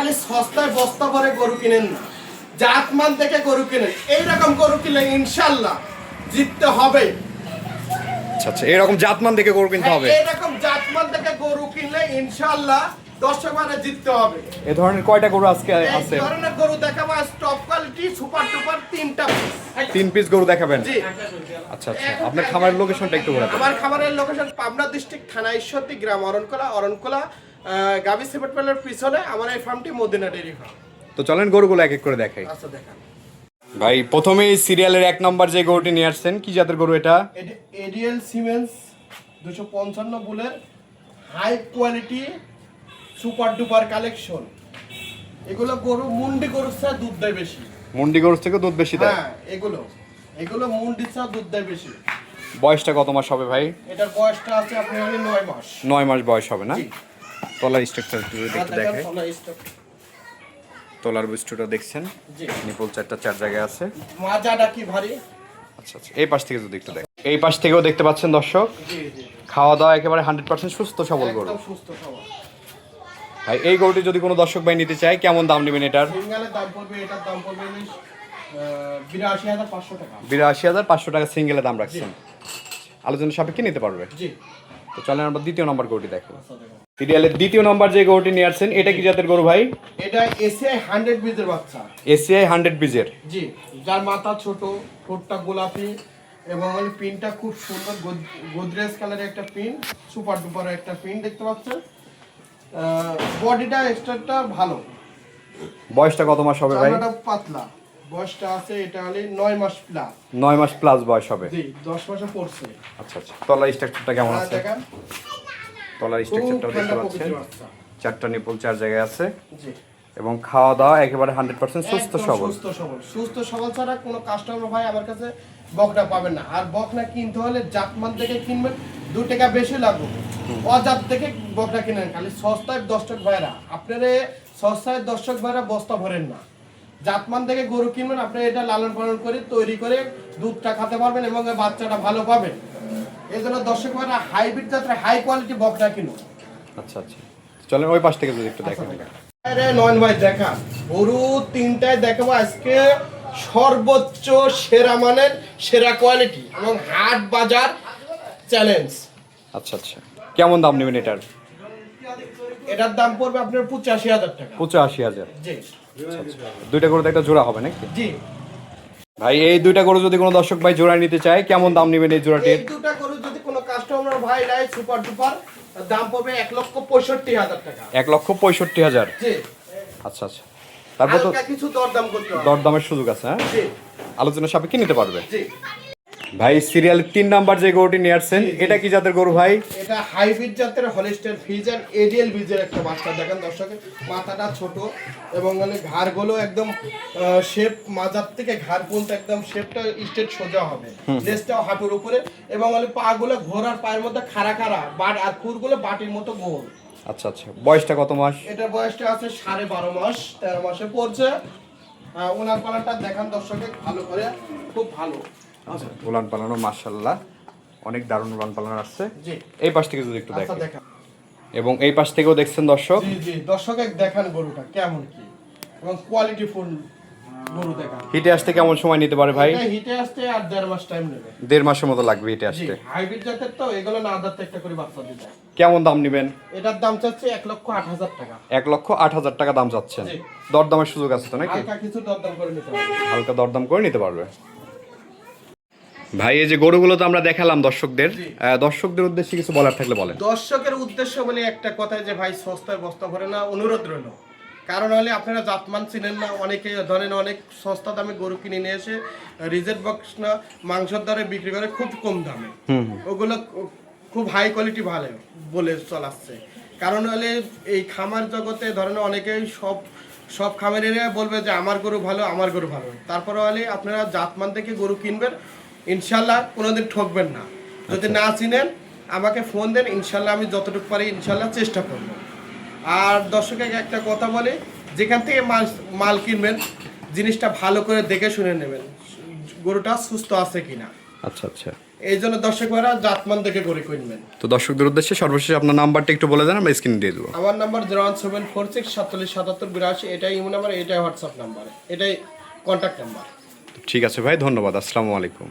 খালি সস্তায় বস্তা ভরে গরু কিনেন না। জাতমান থেকে গরু কিনেন। এইরকম গরু কিনলে ইনশাল্লাহ জিততে হবে। আচ্ছা আচ্ছা এরকম জাতমান দেখে গরু কিনতে হবে? জাতমান থেকে গরু কিনলে দর্শক মানে জিততে হবে। ধরনের কয়টা গরু আজকে এই ধরনের গরু দেখাবো টপ কোয়ালিটি সুপার টুপার তিনটা তিন পিস গরু দেখাবেন? জি। আচ্ছা আচ্ছা আপনার খামারের লোকেশনটা একটু বলে দেন। আমার খামারের লোকেশন পাবনা ডিস্ট্রিক্ট থানা ঈশ্বরদী গ্রাম অরণকোলা অরণকোলা গাবি সিমেন্ট মেলের পিছনে আমার এই ফার্মটি মদিনা ডেরি ফার্ম তো চলেন গরুগুলো এক এক করে দেখাই। আচ্ছা দেখান। ভাই প্রথমেই সিরিয়ালের এক নম্বর যে গরুটি নিয়ে আসছেন কি জাতের গরু এটা? এডিএল সিমেন্স দুশো পঞ্চান্ন বুলের high quality super duper collection এগুলো গরু মুন্ডি গরুর চেয়ে দুধ দেয় বেশি। মুন্ডি গরুর থেকে দুধ বেশি দেয়? হ্যাঁ এগুলো। এগুলো মুন্ডি চেয়ে দুধ দেয় বেশি। বয়সটা কত মাস হবে ভাই? এটার বয়সটা আছে আপনি নয় মাস। নয় মাস বয়স হবে না। তলার স্ট্রাকচার একটু দেখেন দেখাই। তলার বুস্টুটা দেখছেন? জি। নিপল চারটা চার জায়গায় আছে। মাজাটা কি ভারী? আচ্ছা আচ্ছা এই পাশ থেকে যদি একটু দেখ এই পাশ থেকেও দেখতে পাচ্ছেন দর্শক? জি জি খাওয়া দাওয়া একেবারে হান্ড্রেড পার্সেন্ট সুস্থ সবল গরু। একদম সুস্থ সবল। ভাই এই গরুটি যদি কোনো দর্শক ভাই নিতে চায় কেমন দাম নেবেন এটার? সিঙ্গেলের দাম পড়বে এটার দাম পড়বে বিরাশি হাজার পাঁচশো টাকা। বিরাশি হাজার পাঁচশো টাকা সিঙ্গেলে দাম রাখছেন। আলোচনা সাপেক্ষে নিতে পারবে। জি। তো চলেন আমরা দ্বিতীয় নম্বর গরুটি দেখো আচ্ছা সিরিয়ালের দ্বিতীয় নম্বর যে গরুটি নিয়ে আসছেন এটা কি জাতের গরু ভাই? এটা এসিআই হান্ড্রেড বীজের বাচ্চা। ACI hundred বিজের। জি যার মাথা ছোট ঠোঁটটা গোলাপি এবং পিনটা খুব সুন্দর গোদরেজ কালারের একটা পিন সুপার ডুপার একটা পিন দেখতে পাচ্ছেন। বডিটা এক্সট্রাটা ভালো। বয়সটা কত মাস হবে ভাই? পাতলা। বয়সটা আছে এটা হলে নয় মাস প্লাস নয় মাস প্লাস বয়স হবে। জি দশ মাসে পড়ছে। আচ্ছা আচ্ছা। তলার স্ট্রাকচারটা কেমন আছে? তলার খুব স্ট্রাকচারটাও দেখতে পাচ্ছেন। চারটা নিপল চার জায়গায় আছে। জি। এবং খাওয়া দাওয়া একেবারে হান্ড্রেড পার্সেন্ট সুস্থ সবল। সুস্থ সবল। সুস্থ সবল ছাড়া কোনো কাস্টমার ভাই আমার কাছে বকনা পাবেন না। আর বকনা কিনতে হলে জাতমান থেকে কিনবেন দু টাকা বেশি লাগবে অজাত থেকে বকনা কিনেন। খালি সস্তায় দর্শক ভাইরা। আপনারা সস্তায় দর্শক ভাইরা বস্তা ভরেন না। জাতমান থেকে গরু কিনবেন আপনি এটা লালন পালন করে তৈরি করে দুধটা খেতে পারবেন এবং বাচ্চাটা ভালো পাবেন। এই জন্য দর্শক ভাইরা হাইব্রিড জাতের হাই কোয়ালিটি বকনা কিনুন। আচ্ছা আচ্ছা। চলেন ওই পাশ থেকে যদি একটু দেখেন। আরে নয়ন ভাই দেখা। গরু তিনটায় দেখাবো আজকে সর্বোচ্চ সেরা মানের সেরা কোয়ালিটি এবং হাট বাজার চ্যালেঞ্জ আচ্ছা আচ্ছা। কেমন দাম নেবেন এটার? এটার দাম পড়বে আপনার পঁচাশি হাজার টাকা। পঁচাশি হাজার। জি। দুইটা গরুতে একটা জোড়া হবে নাকি? জি। ভাই এই দুইটা গরু যদি কোনো দর্শক ভাই জোড়া নিতে চায় কেমন দাম নেবেন এই এই জোড়াটির দুটা গরু যদি কোনো কাস্টমার ভাই নেয় সুপার ডুপার দাম পড়বে এক লক্ষ পঁয়ষট্টি হাজার টাকা। এক লক্ষ পঁয়ষট্টি হাজার? জি। আচ্ছা আচ্ছা। তারপর তো কিছু দরদাম করতে হবে। দরদামের সুযোগ আছে হ্যাঁ? জি। আলোচনা সাপেক্ষে নিতে পারবে। জি। ভাই সিরিয়াল তিন নাম্বার যে গরুটি নিয়ে আসছেন। এটা কি জাতের গরু ভাই? এটা হাইব্রিড জাতের হলিস্টার ফিজার এডিএল বীজের একটা বাচ্চা দেখেন দর্শকের মাথাটা ছোট এবং মানে ঘাড়গুলো একদম শেপ মাজার থেকে ঘাড় পর্যন্ত একদম শেপটা স্ট্রেট সোজা হবে। লেজটাও হাঁটুর উপরে এবং মানে পাগুলো ঘোড়ার পায়ের মধ্যে খাড়া খাড়া বাট আর খুরগুলো বাটির মতো গোল। আচ্ছা আচ্ছা। বয়সটা কত মাস? এটার বয়সটা আছে সাড়ে বারো মাস তেরো মাসে পড়ছে। ওনার পালাটা দেখান দর্শকে ভালো করে খুব ভালো। উলান পালানো মার্শাল্লাহ অনেক দারুণ উলান পালানো আসছে। এই পাশ থেকে যদি একটু আচ্ছা দেখেন। এবং এই পাশ থেকেও দেখছেন দর্শক? জি দর্শকে দেখান গরুটা কেমন কি? এবং কোয়ালিটি ফুল গরু দেখান। হিটে আসতে কেমন সময় নিতে পারে ভাই? হিটে আসতে আর দেড় মাস টাইম নেবে। দেড় মাসের মতো লাগবে হিটে আসতে। হাইব্রিড জাতের তো এগুলো না একটা করে বাচ্চা দিতে। কেমন দাম নেবেন? এটার দাম চাচ্ছে এক লক্ষ আট হাজার টাকা। এক লক্ষ আট হাজার টাকা দাম চাচ্ছেন। দরদামের সুযোগ আছে তো নাকি? হালকা কিছু দরদাম করে নিতে হালকা দরদাম করে নিতে পারবে। ভাই এই যে গরুগুলো তো আমরা দেখালাম দর্শকদের। দর্শকদের উদ্দেশ্যে কিছু বলার থাকলে বলেন। দর্শকের উদ্দেশ্য বলে একটা কথা যে ভাই সস্তায় বস্তা ভরে না অনুরোধ রইল। কারণ হলে আপনারা জাতমান চিনেন না অনেকে ধরেন অনেক সস্তা দামে গরু কিনে নিয়ে এসে রিজেক্ট বক্স না মাংসের দরে বিক্রি করে খুব কম দামে। ওগুলো খুব হাই কোয়ালিটি ভালো বলে চলাচ্ছে। কারণ হলে এই খামার জগতে ধরেন অনেকেই সব সব খামারেরা বলবে যে আমার গরু ভালো আমার গরু ভালো। তারপরে হলে আপনারা জাতমান থেকে গরু কিনবেন ইনশাল্লাহ কোনোদিন ঠকবেন না। যদি না চিনেন আমাকে ফোন দেন ইনশাল্লাহ আমি যতটুকু পারি ইনশাল্লাহ চেষ্টা করব। আর দর্শকে একটা কথা বলি যেখান থেকে মাল মাল কিনবেন জিনিসটা ভালো করে দেখে শুনে নেবেন গরুটা সুস্থ আছে কিনা। আচ্ছা আচ্ছা। এই জন্য দর্শক ভাইরা জাতমান দেখে গরু কিনবেন। তো দর্শকদের উদ্দেশ্যে সর্বশেষ আপনার নাম্বারটা একটু বলে দেন আমরা স্ক্রিনে দিয়ে দেবো। আমার number zero one seven four six সাতচল্লিশ সাতাত্তর বিরাশি এটাই ইমো নাম্বার এটাই হোয়াটসঅ্যাপ নাম্বার এটাই কন্ট্যাক্ট নাম্বার। ঠিক আছে ভাই ধন্যবাদ আসসালামু আলাইকুম।